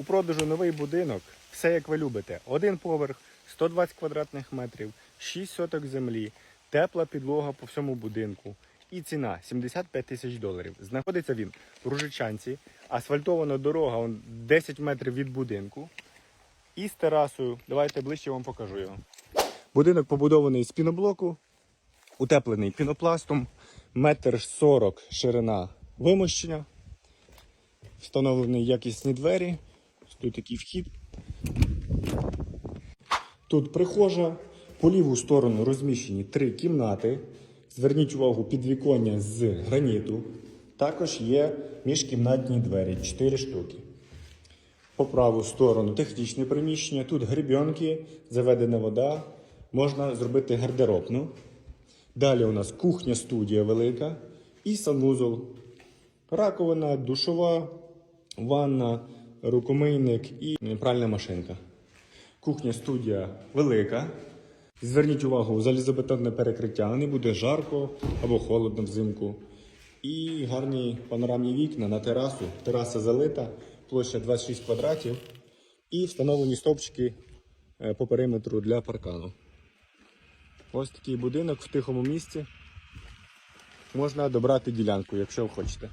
У продажу новий будинок, все як ви любите. Один поверх, 120 квадратних метрів, 6 соток землі, тепла підлога по всьому будинку. І ціна 75 тисяч доларів. Знаходиться він в Ружичанці, асфальтована дорога 10 метрів від будинку. І з терасою. Давайте ближче вам покажу його. Будинок побудований з піноблоку, утеплений пінопластом, метр 40 ширина вимощення. Встановлені якісні двері. Тут такий вхід. Тут прихожа. По ліву сторону розміщені три кімнати. Зверніть увагу, підвіконня з граніту. Також є міжкімнатні двері 4 штуки. По праву сторону технічне приміщення. Тут гребінки, заведена вода. Можна зробити гардеробну. Далі у нас кухня студія велика і санвузол. Раковина, душова, ванна, рукомийник і пральна машинка. Кухня студія велика. Зверніть увагу, залізобетонне перекриття, не буде жарко або холодно взимку. І гарні панорамні вікна на терасу. Тераса залита, площа 26 квадратів. І встановлені стовпчики е, по периметру для паркану. Ось такий будинок в тихому місці. Можна добрати ділянку, якщо хочете.